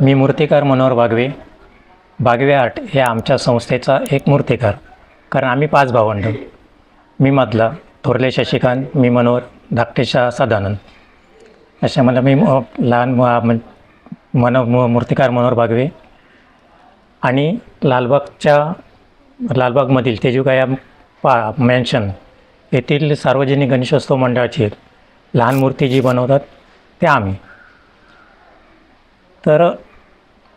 मी मूर्तिकार मनोहर बागवे. बागवे आर्ट हे आमच्या संस्थेचा एक मूर्तिकार. कारण आम्ही पाच भावंड. मी मधला थोरले शशिकांत मी मनोहर धाकटेशा सदानंद. अशा मला मी लहान मन म- मूर्तिकार मनोहर बागवे. आणि लालबागच्या लालबागमधील तेजुगाया पा मॅन्शन येथील सार्वजनिक गणेशोत्सव मंडळाची लहान मूर्ती जी बनवतात त्या आम्ही. तर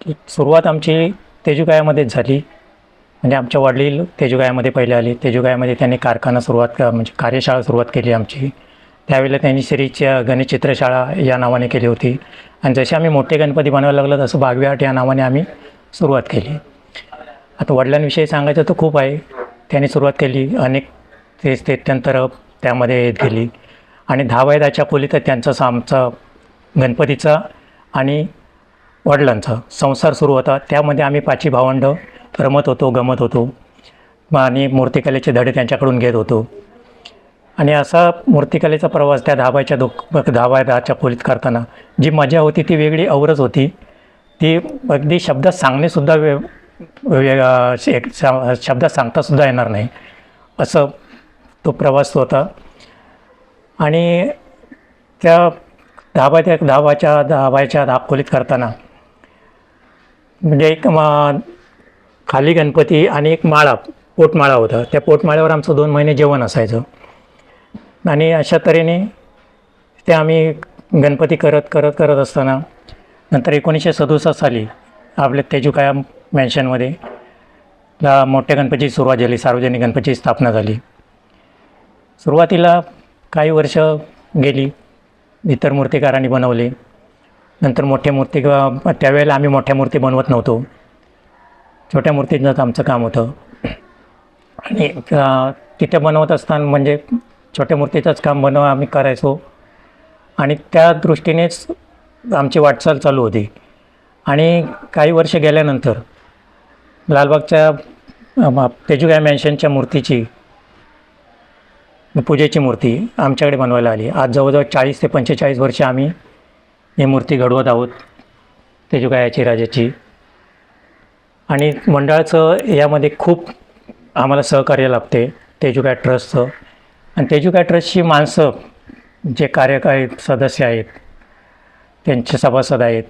सुरुवात आमची तेजुगायामध्येच झाली. म्हणजे आमच्या वडील तेजुगायामध्ये पहिले आले. तेजुगायामध्ये त्यांनी कारखाना सुरुवात क- म्हणजे कार्यशाळा सुरुवात केली आमची. त्यावेळेला त्यांनी श्रीच्या गणेश चित्रशाळा या नावाने केली होती. आणि जसे आम्ही मोठे गणपती बनवायला लागलो तसं बागवेहाट या नावाने आम्ही सुरुवात केली. आता वडिलांविषयी सांगायचं तर खूप आहे. त्यांनी सुरुवात केली. अनेक ते स्थित्यंतर त्यामध्ये येत गेली आणि दहा बाय दहाच्या तर त्यांचा आमचा गणपतीचा आणि वडिलांचा संसार सुरू होता. त्यामध्ये आम्ही पाची भावंड रमत होतो गमत होतो. आणि मूर्तिकलेचे धडे त्यांच्याकडून घेत होतो. आणि असा मूर्तिकलेचा प्रवास त्या धाबायच्या दो दहा बाय दहाच्या खोलीत करताना जी मजा होती ती वेगळी औरच होती. ती अगदी शब्दात सांगणेसुद्धा वे वे एक शब्दात सांगतासुद्धा येणार नाही. असं तो प्रवास होता. आणि त्या धाबा त्या धाबाच्या धाबाच्या धाब खोलीत करताना म्हणजे एक खाली गणपती आणि एक माळा पोटमाळा होता. त्या पोटमाळ्यावर आमचं दोन महिने जेवण असायचं. आणि अशा तऱ्हेने ते आम्ही गणपती करत करत करत असताना नंतर एकोणीसशे सदुसष्ट साली आपल्या तेजुकाया मॅन्शनमध्ये ला मोठ्या गणपतीची सुरुवात झाली सार्वजनिक गणपतीची स्थापना झाली. सुरुवातीला काही वर्ष गेली इतर मूर्तिकारांनी बनवले. नंतर मोठ्या मूर्ती किंवा त्यावेळेला आम्ही मोठ्या मूर्ती बनवत नव्हतो. छोट्या मूर्तींचंच आमचं काम होतं. आणि तिथे बनवत असताना म्हणजे छोट्या मूर्तीचंच काम बनव आम्ही करायचो. आणि त्या दृष्टीनेच आमची वाटचाल चालू होती. आणि काही वर्ष गेल्यानंतर लालबागच्या तेजुगाय मॅन्शनच्या मूर्तीची पूजेची मूर्ती आमच्याकडे बनवायला आली. आज जवळजवळ चाळीस ते पंचेचाळीस वर्ष आम्ही ही मूर्ती घडवत आहोत तेजुगायाची राजाची. आणि मंडळाचं यामध्ये खूप आम्हाला सहकार्य लाभते तेजुगाय ट्रस्टचं. आणि तेजुगाय ट्रस्टची माणसं जे कार्यकारी सदस्य आहेत त्यांचे सभासद आहेत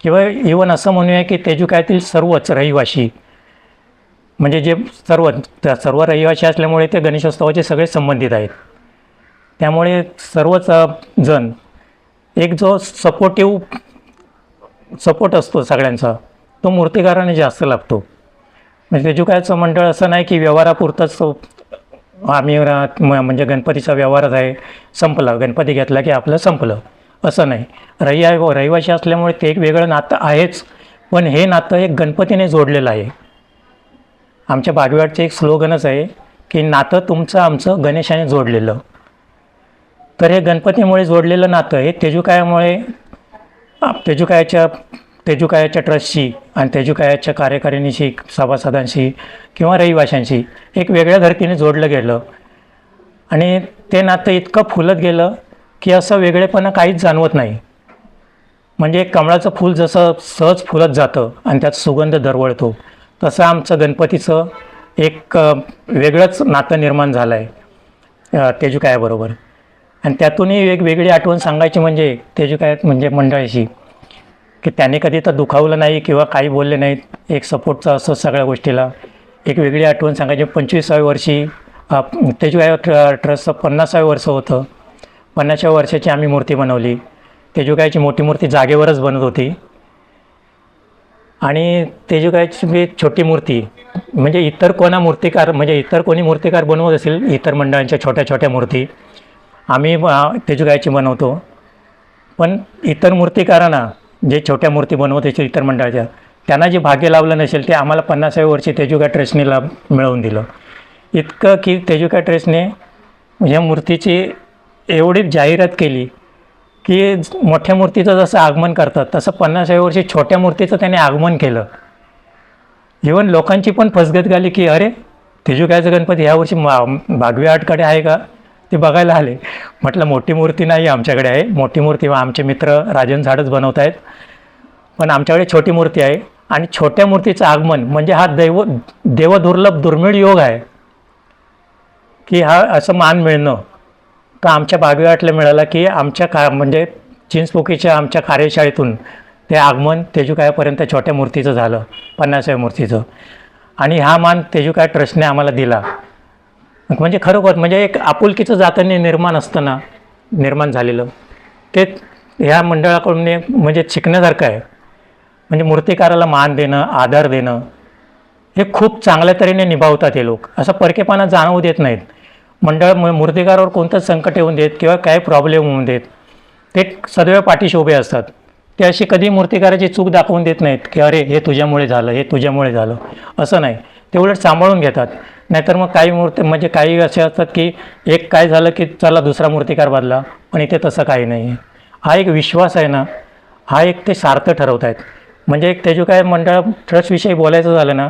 किंवा इवन असं म्हणूया की तेजुकायातील सर्वच रहिवाशी म्हणजे जे सर्व सर्व रहिवाशी असल्यामुळे ते गणेशोत्सवाचे सगळे संबंधित आहेत. त्यामुळे सर्वच जण एक जो सपोर्टिव सपोर्ट असतो सगळ्यांचा तो मूर्तिकाराने जास्त लागतो म्हणजे तेजुकायाचं मंडळ असं नाही की व्यवहारापुरतंच तो आम्ही म- म्हणजे गणपतीचा व्यवहारच आहे संपला. गणपती घेतला की आपलं संपलं. असं नाही. रहिया रहिवाशी असल्यामुळे ते एक वेगळं नातं आहेच. पण हे नातं एक गणपतीने जोडलेलं आहे. आमच्या बागेवाडचं एक स्लोगनच आहे की नातं तुमचं आमचं गणेशाने जोडलेलं. तर हे गणपतीमुळे जोडलेलं नातं हे तेजुकायामुळे तेजुकायाच्या तेजुकायाच्या ट्रस्टशी आणि तेजुकायाच्या कार्यकारिणीशी सभासदांशी किंवा रहिवाशांशी एक वेगळ्या धर्तीने जोडलं गेलं. आणि ते नातं इतकं फुलत गेलं की असं वेगळेपणा काहीच जाणवत नाही. म्हणजे एक कमळाचं फूल जसं सहज फुलत जातं आणि त्यात सुगंध दरवळतो तसं आमचं गणपतीचं एक वेगळंच नातं निर्माण झालं आहे तेजुकायाबरोबर. आणि त्यातूनही एक वेगळी आठवण सांगायची म्हणजे तेजुकायात म्हणजे मंडळाशी की त्याने कधी तर दुखावलं नाही किंवा काही बोलले नाहीत एक सपोर्टचं असं सगळ्या गोष्टीला. एक वेगळी आठवण सांगायची पंचवीसाव्या वर्षी अ, तेजुकाया ट्र ट्रस्टचं पन्नासाव्या वर्ष होतं. पन्नासाव्या वर्षाची आम्ही मूर्ती बनवली. तेजुकायची मोठी मूर्ती जागेवरच बनत होती. आणि तेजुकायाची जी छोटी मूर्ती म्हणजे इतर कोणा मूर्तिकार म्हणजे इतर कोणी मूर्तिकार बनवत असेल इतर मंडळांच्या छोट्या छोट्या मूर्ती आम्ही अ, तेजुकायाची बनवतो. पण इतर मूर्तिकारांना जे छोट्या मूर्ती बनवत असेल इतर मंडळाच्या त्यांना जे भाग्य लावलं नसेल ते आम्हाला पन्नासाव्या वर्षी तेजुका ट्रेसनीला मिळवून दिलं. इतकं की तेजुका ट्रेसने या मूर्तीची एवढी जाहिरात केली की मोठ्या मूर्तीचं जसं आगमन करतात तसं पन्नासाव्या वर्षी छोट्या मूर्तीचं त्याने आगमन केलं. इवन लोकांची पण फसगत झाली की अरे तेजुकायचं गणपती ह्यावर्षी मा भागवी आटकडे आहे का? ते बघायला आले. म्हटलं मोठी मूर्ती नाही आमच्याकडे आहे. मोठी मूर्ती आमचे मित्र राजन झाडच बनवत आहेत. पण आमच्याकडे छोटी मूर्ती आहे आणि छोट्या मूर्तीचं आगमन म्हणजे हा दैव देवदुर्लभ दुर्मिळ योग आहे. की हा असं मान मिळणं. तर आमच्या बागेवाटला मिळालं की आमच्या का म्हणजे चिंचपोकीच्या आमच्या कार्यशाळेतून ते आगमन तेजुकायापर्यंत छोट्या मूर्तीचं झालं पन्नासाव्या मूर्तीचं. आणि हा मान तेजुकाय ट्रस्टने आम्हाला दिला. म्हणजे खरोखर म्हणजे एक आपुलकीचं जाताना निर्माण असताना निर्माण झालेलं. ते ह्या मंडळाकडून एक म्हणजे शिकण्यासारखं आहे. म्हणजे मूर्तिकाराला मान देणं आधार देणं हे खूप चांगल्या तऱ्हेने निभावतात हे लोक. असं परकेपणा जाणवू देत नाहीत. मंडळ मूर्तिकारावर कोणतंच संकट येऊन देत किंवा काही प्रॉब्लेम होऊन देत. ते सदैव पाठीशी उभे असतात. ते अशी कधी मूर्तिकाराची चूक दाखवून देत नाहीत की अरे हे तुझ्यामुळे झालं हे तुझ्यामुळे झालं असं नाही. ते उलट सांभाळून घेतात. नाहीतर मग काही मूर्ती म्हणजे काही असे असतात की एक काय झालं की चला दुसरा मूर्तिकार बदला पण इथे तसं काही नाही. आहे हा एक विश्वास आहे ना हा एक ते सार्थ ठरवत आहेत. म्हणजे एक त्याच्या काय मंडळ ट्रस्टविषयी बोलायचं झालं ना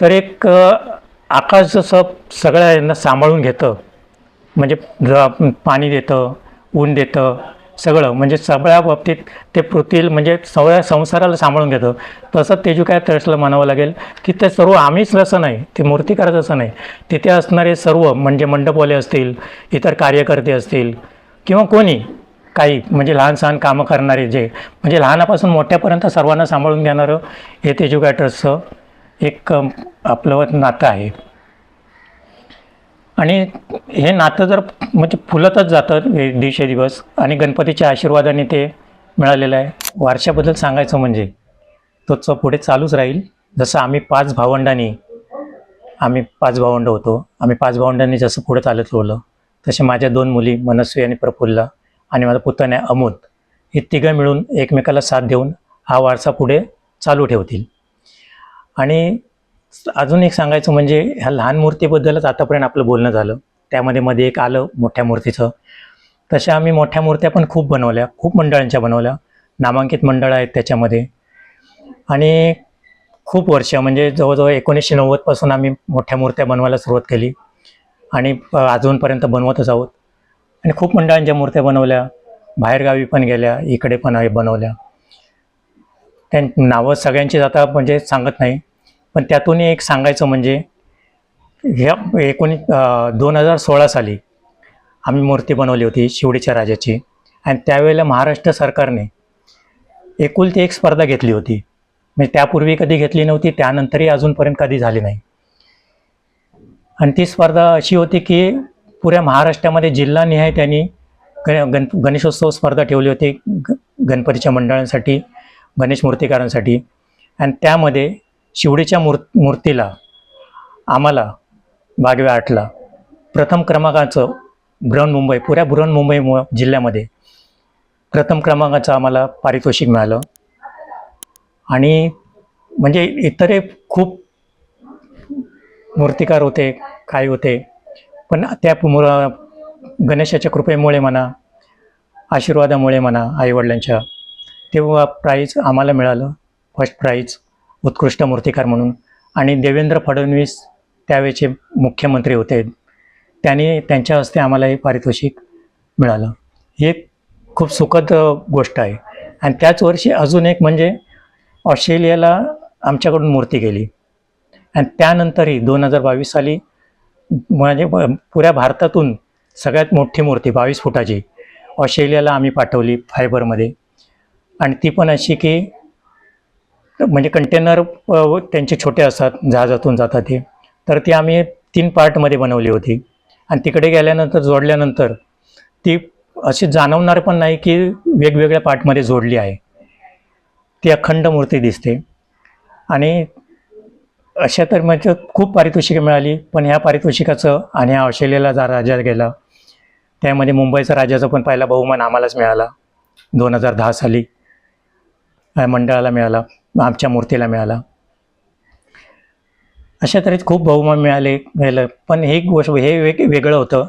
तर एक आकाश जसं सगळ्या यांना सांभाळून घेतं म्हणजे पाणी देतं ऊन देतं सगळं म्हणजे सगळ्या बाबतीत ते पृथ्वी म्हणजे सगळ्या संसाराला सांभाळून घेतं. तसं तेजू काय म्हणावं लागेल की ते सर्व आम्हीच असं नाही ते मूर्तिकारच असं नाही तिथे असणारे सर्व म्हणजे मंडपवाले असतील इतर कार्यकर्ते असतील किंवा कोणी काही म्हणजे लहान सहान कामं करणारे जे म्हणजे लहानापासून मोठ्यापर्यंत सर्वांना सांभाळून घेणारं हे तेजू काय ट्रस्टचं एक आपलं नातं आहे. आणि हे नातं जर म्हणजे फुलतच जातं हे दिवसेदिवस आणि गणपतीच्या आशीर्वादाने ते मिळालेलं आहे. वारशाबद्दल सांगायचं म्हणजे तोच पुढे चालूच राहील. जसं आम्ही पाच भावंडांनी आम्ही पाच भावंड होतो. आम्ही पाच भावंडांनी जसं पुढे चालत ठेवलं तसे माझ्या दोन मुली मनस्वी आणि प्रफुल्ल आणि माझा पुतण्या अमोद हे तिघं मिळून एकमेकाला साथ देऊन हा वारसा पुढे चालू ठेवतील. आणि अजून एक सांगायचं म्हणजे ह्या लहान मूर्तीबद्दलच आतापर्यंत आपलं बोलणं झालं. त्यामध्ये मध्ये एक आलं मोठ्या मूर्तीचं. तशा आम्ही मोठ्या मूर्त्या पण खूप बनवल्या खूप मंडळांच्या बनवल्या. नामांकित मंडळं आहेत त्याच्यामध्ये. आणि खूप वर्ष म्हणजे जवळजवळ एकोणीसशे नव्वदपासून आम्ही मोठ्या मूर्त्या बनवायला सुरुवात केली. आणि अजूनपर्यंत बनवतच आहोत. आणि खूप मंडळांच्या मूर्त्या बनवल्या. बाहेरगावी पण गेल्या इकडे पण बनवल्या. त्यां नावं सगळ्यांचीच आता म्हणजे सांगत नाही. पण त्यातून एक सांगायचं म्हणजे ह्या एकोणीस दोन हजार सोळा साली आम्ही मूर्ती बनवली होती शिवडीच्या राजाची. आणि त्यावेळेला महाराष्ट्र सरकारने एकुलती एक स्पर्धा घेतली होती. म्हणजे त्यापूर्वी कधी घेतली नव्हती त्यानंतरही अजूनपर्यंत कधी झाली नाही. आणि ती स्पर्धा अशी होती की पुऱ्या महाराष्ट्रामध्ये जिल्हानिहाय त्यांनी गण गण गणेशोत्सव स्पर्धा ठेवली होती ग गणपतीच्या मंडळांसाठी गणेश मूर्तिकारांसाठी. आणि त्यामध्ये शिवडीच्या मूर् मूर्तीला आम्हाला बागव्या आठला. प्रथम क्रमांकाचं बृहन्मुंबई पुऱ्या बृहन्मुंबई मु जिल्ह्यामध्ये प्रथम क्रमांकाचं आम्हाला पारितोषिक मिळालं. आणि म्हणजे इतरही खूप मूर्तिकार होते काय होते पण त्या मु गणेशाच्या कृपेमुळे म्हणा आशीर्वादामुळे म्हणा आईवडिलांच्या तेव्हा प्राईज आम्हाला मिळालं. फर्स्ट प्राईज उत्कृष्ट मूर्तिकार म्हणून. आणि देवेंद्र फडणवीस त्यावेळेचे मुख्यमंत्री होते. त्यांनी त्यांच्या हस्ते आम्हाला हे पारितोषिक मिळालं. हे खूप सुखद गोष्ट आहे. आणि त्याच वर्षी अजून एक म्हणजे ऑस्ट्रेलियाला आमच्याकडून मूर्ती गेली. आणि त्यानंतरही दोन हजार बावीस साली म्हणजे पुऱ्या भारतातून सगळ्यात मोठी मूर्ती बावीस फुटाची ऑस्ट्रेलियाला आम्ही पाठवली फायबरमध्ये. आणि ती पण अशी की म्हणजे कंटेनर त्यांचे छोटे असतात जहाजातून जातात ते तर ती आम्ही तीन पार्टमध्ये बनवली होती. आणि तिकडे गेल्यानंतर जोडल्यानंतर ती अशी जाणवणार पण नाही की वेगवेगळ्या पार्टमध्ये जोडली आहे. ती अखंड मूर्ती दिसते. आणि अशा तर म्हणजे खूप पारितोषिकं मिळाली पण ह्या पारितोषिकाचं आणि ह्या ऑस्ट्रेलियाला जा राजा गेला त्यामध्ये मुंबईचा राजाचा पण पहिला बहुमान आम्हालाच मिळाला दोन हजार दहा साली मंडळाला मिळाला. आमच्या मूर्तीला मिळाला. अशा तऱ्हेच खूप बहुमान मिळाले मिळालं. पण हे गोष्ट हे वेग वेगळं होतं.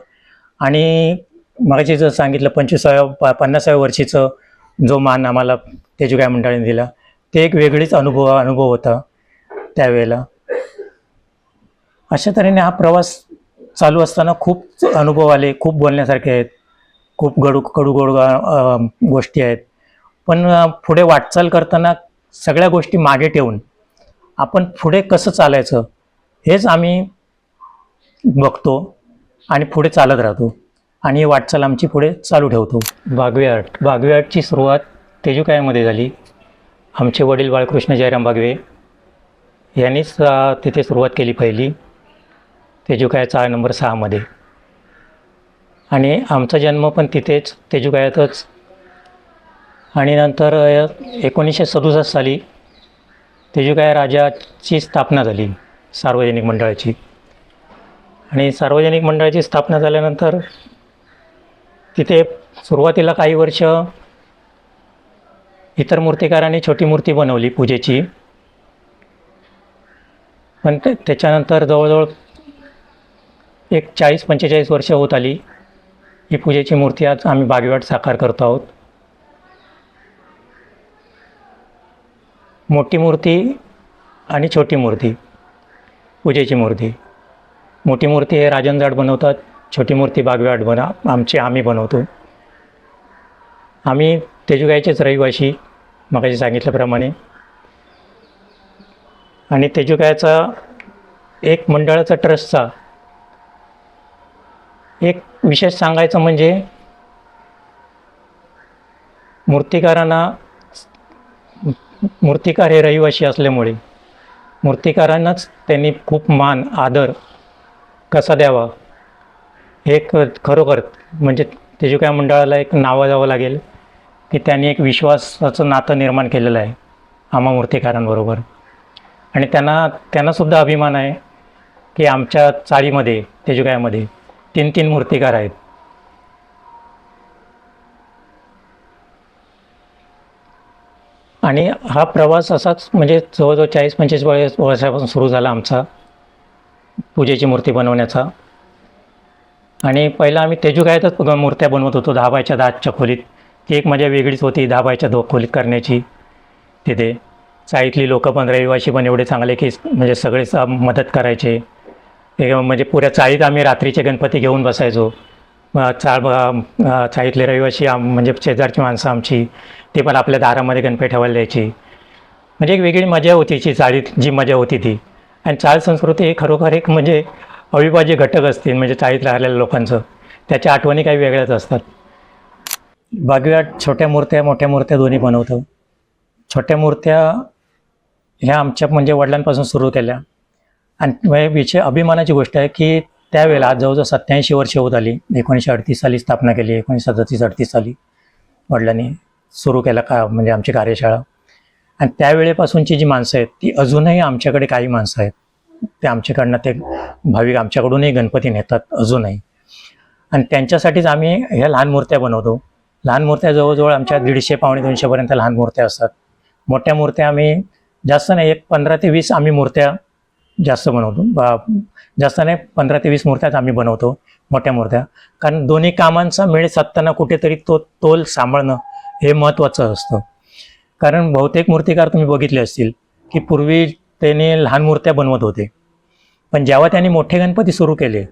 आणि मगाशी जर सांगितलं पंचवीसाव्या प पन्नासाव्या वर्षीचं जो मान आम्हाला तेजुगाय मंडळाने दिला ते एक वेगळीच अनुभव अनुभव होता त्यावेळेला. अशा तऱ्हेने हा प्रवास चालू असताना खूप अनुभव आले खूप बोलण्यासारखे आहेत खूप गडू कडू गोड गोष्टी आहेत. पण पुढे वाटचाल करताना सगळ्या गोष्टी मागे ठेवून आपण पुढे कसं चालायचं हेच आम्ही बघतो आणि पुढे चालत राहतो. आणि ही वाटचाल आमची पुढे चालू ठेवतो. बागवे आर्ट. बागवे आर्टची सुरुवात तेजुकायामध्ये झाली. आमचे वडील बाळकृष्ण जयराम बागवे यांनीच तिथे सुरुवात केली पहिली तेजुकायाचा नंबर सहामध्ये. आणि आमचा जन्म पण तिथेच तेजुकायातच आणि नंतर एकोणीसशे सदुसष्ट साली तेजुकाया राजाची स्थापना झाली सार्वजनिक मंडळाची. आणि सार्वजनिक मंडळाची स्थापना झाल्यानंतर तिथे सुरुवातीला काही वर्ष इतर मूर्तिकारांनी छोटी मूर्ती बनवली पूजेची. पण ते- त्याच्यानंतर जवळजवळ एक चाळीस पंचेचाळीस वर्ष होत आली ही पूजेची मूर्ती आज आम्ही बागेवाट साकार करतो आहोत. मोठी मूर्ती आणि छोटी मूर्ती पूजेची मूर्ती. मोठी मूर्ती हे राजन जाड बनवतात छोटी मूर्ती बागव्याट बना आमची आम्ही बनवतो. आम्ही तेजुगाईचेच रहिवाशी मगाशी सांगितल्याप्रमाणे. आणि तेजुगायचा एक मंडळाचा ट्रस्टचा एक विशेष सांगायचं म्हणजे मूर्तिकारांना मूर्तिकार हे रहिवाशी असल्यामुळे मूर्तिकारांनाच त्यांनी खूप मान आदर कसा द्यावा? हे खरोखर म्हणजे तेजुकाया मंडळाला एक नावं द्यावं लागेल की त्यांनी एक विश्वासाचं नातं निर्माण केलेलं आहे आम्हा मूर्तिकारांबरोबर. आणि त्यांना त्यांनासुद्धा अभिमान आहे की आमच्या चाळीमध्ये तेजुकायामध्ये तीन तीन मूर्तिकार आहेत. आणि हा प्रवास असाच म्हणजे जवळजवळ चाळीस पंचेचाळीस वर्षापासून सुरू झाला आमचा पूजेची मूर्ती बनवण्याचा. आणि पहिला आम्ही तेजुकायतच मूर्त्या बनवत होतो दहा बायच्या दहाच्या खोलीत. ती एक मजा वेगळीच होती दहा बायच्या दो खोलीत करण्याची. तिथे चाळीतली लोकं पण रहिवाशी पण एवढे चांगले की म्हणजे सगळेच मदत करायचे. म्हणजे पुऱ्या चाळीत आम्ही रात्रीचे गणपती घेऊन बसायचो. चाळ चाळीतले रहिवाशी आम म्हणजे शेजारची माणसं आमची. ते पण आपल्या दारामध्ये गणपती ठेवायला द्यायची. म्हणजे एक वेगळी मजा होती जी चाळीत जी मजा होती ती. आणि चाळ संस्कृती ही खरोखर एक म्हणजे अविभाज्य घटक असतील म्हणजे चाळीत राहिलेल्या लोकांचं. त्याच्या आठवणी काही वेगळ्याच असतात. बागव्या छोट्या मूर्त्या मोठ्या मूर्त्या दोन्ही बनवतो. छोट्या मूर्त्या ह्या आमच्या म्हणजे वडिलांपासून सुरू केल्या. आणि विषय अभिमानाची गोष्ट आहे की त्यावेळेला जवळजवळ सत्याऐंशी वर्ष होत आली. एकोणीसशे अडतीस साली स्थापना केली एकोणीसशे सदतीस अडतीस साली वडिलांनी. सुरू केला का म्हणजे आमची कार्यशाळा. आणि त्यावेळेपासूनची जी माणसं आहेत ती अजूनही आमच्याकडे काही माणसं आहेत. ते आमच्याकडनं ते भाविक आमच्याकडूनही गणपती नेतात अजूनही. आणि त्यांच्यासाठीच आम्ही ह्या लहान मूर्त्या बनवतो. लहान मूर्त्या जवळजवळ आमच्या दीडशे पावणे दोनशेपर्यंत लहान मूर्त्या असतात. मोठ्या मूर्त्या आम्ही जास्त नाही एक पंधरा ते वीस आम्ही मूर्त्या जास्त बनवतो. बा- जास्त नाही पंधरा ते वीस मूर्त्याच आम्ही बनवतो मोठ्या मूर्त्या. कारण दोन्ही कामांचा मेळ साधताना कुठेतरी तो तोल सांभाळणं हे महत्त्वाचं असतं. कारण बहुतेक मूर्तिकार तुम्ही बघितले असतील की पूर्वी त्याने लहान मूर्त्या बनवत होते. पण जेव्हा त्यांनी मोठे गणपती सुरू केले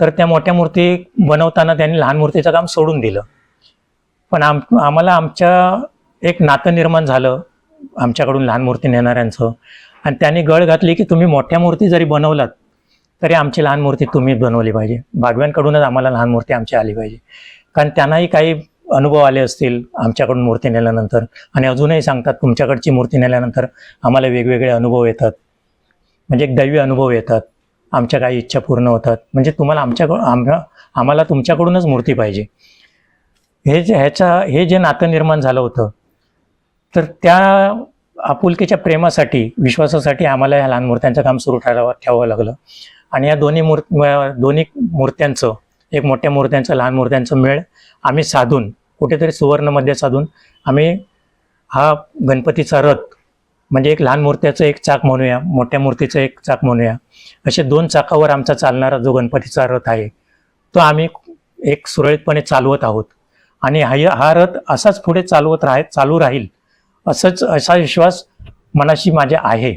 तर त्या मोठ्या मूर्ती बनवताना त्यांनी लहान मूर्तीचं काम सोडून दिलं. पण आम आम्हाला आमच्या एक नातं निर्माण झालं आमच्याकडून लहान मूर्ती नेणाऱ्यांचं. आणि त्यांनी गळ घातली की तुम्ही मोठ्या मूर्ती जरी बनवलात तरी आमची लहान मूर्ती तुम्ही बनवली पाहिजे. भागव्यांकडूनच आम्हाला लहान मूर्ती आमची आली पाहिजे. कारण त्यांनाही काही अनुभव आले असतील आमच्याकडून मूर्ती नेल्यानंतर. आणि अजूनही सांगतात तुमच्याकडची मूर्ती नेल्यानंतर आम्हाला वेगवेगळे अनुभव येतात. म्हणजे एक दैवी अनुभव येतात. आमच्या काही इच्छा पूर्ण होतात. म्हणजे तुम्हाला आमच्याकडून आम्हा आम्हाला तुमच्याकडूनच मूर्ती पाहिजे. हे जे ह्याचा हे जे नातं निर्माण झालं होतं तर त्या आपुलकीच्या प्रेमासाठी विश्वासासाठी आम्हाला ह्या लहान मूर्त्यांचं काम सुरू ठेवावं ठेवावं लागलं. आणि या दोन्ही मूर् दोन्ही मूर्त्यांचं एक मोठ्या मूर्त्यांचं लहान मूर्त्यांचं मेळ आम्ही साधून कुठेतरी सुवर्णमध्ये साधून आम्ही हा गणपतीचा रथ म्हणजे एक लहान मूर्त्याचं एक चाक म्हणूया मोठ्या मूर्तीचं एक चाक म्हणूया असे दोन चाकावर आमचा चालणारा जो गणपतीचा रथ आहे तो आम्ही एक सुरळीतपणे चालवत आहोत. आणि हा हा रथ असाच पुढे चालवत राह चालू राहील असंच असा विश्वास मनाशी माझ्या आहे.